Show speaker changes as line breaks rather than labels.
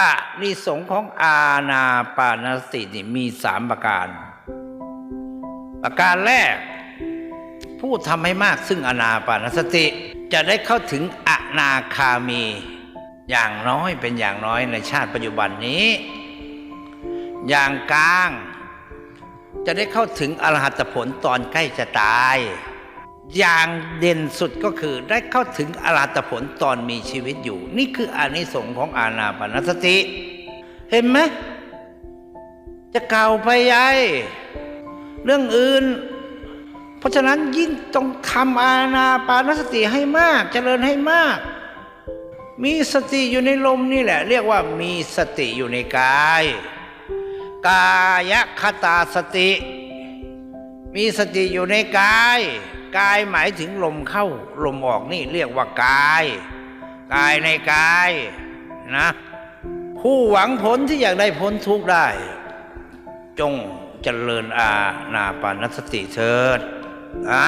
อะนิสงของอาณาปานสตินี่มีสามประการ ประการแรก ผู้ทำให้มากซึ่งอนาปานสติจะได้เข้าถึงอนาคามี อย่างน้อยเป็นอย่างน้อยในชาติปัจจุบันนี้ อย่างกลาง จะได้เข้าถึงอรหัตผลตอนใกล้จะตาย อย่างเด่นสุดก็คือได้เข้าถึงอรหัตผลตอนมีชีวิตอยู่ นี่คืออานิสงส์ของอานาปานสติ เห็นไหมจะเก่าไปยัยเรื่องอื่น เพราะฉะนั้นยิ่งต้องทำอาณาปานสติให้มากเจริญให้มาก มีสติอยู่ในลมนี่แหละ เรียกว่ามีสติอยู่ในกาย กายคตาสติ มีสติอยู่ในกายกายหมายถึงลมเข้า ลมออกนี่เรียกว่ากาย กายในกายนะ ผู้หวังผลที่อยากได้พ้นทุกข์ได้ จงเจริญอาณาปานสติเถิดนะ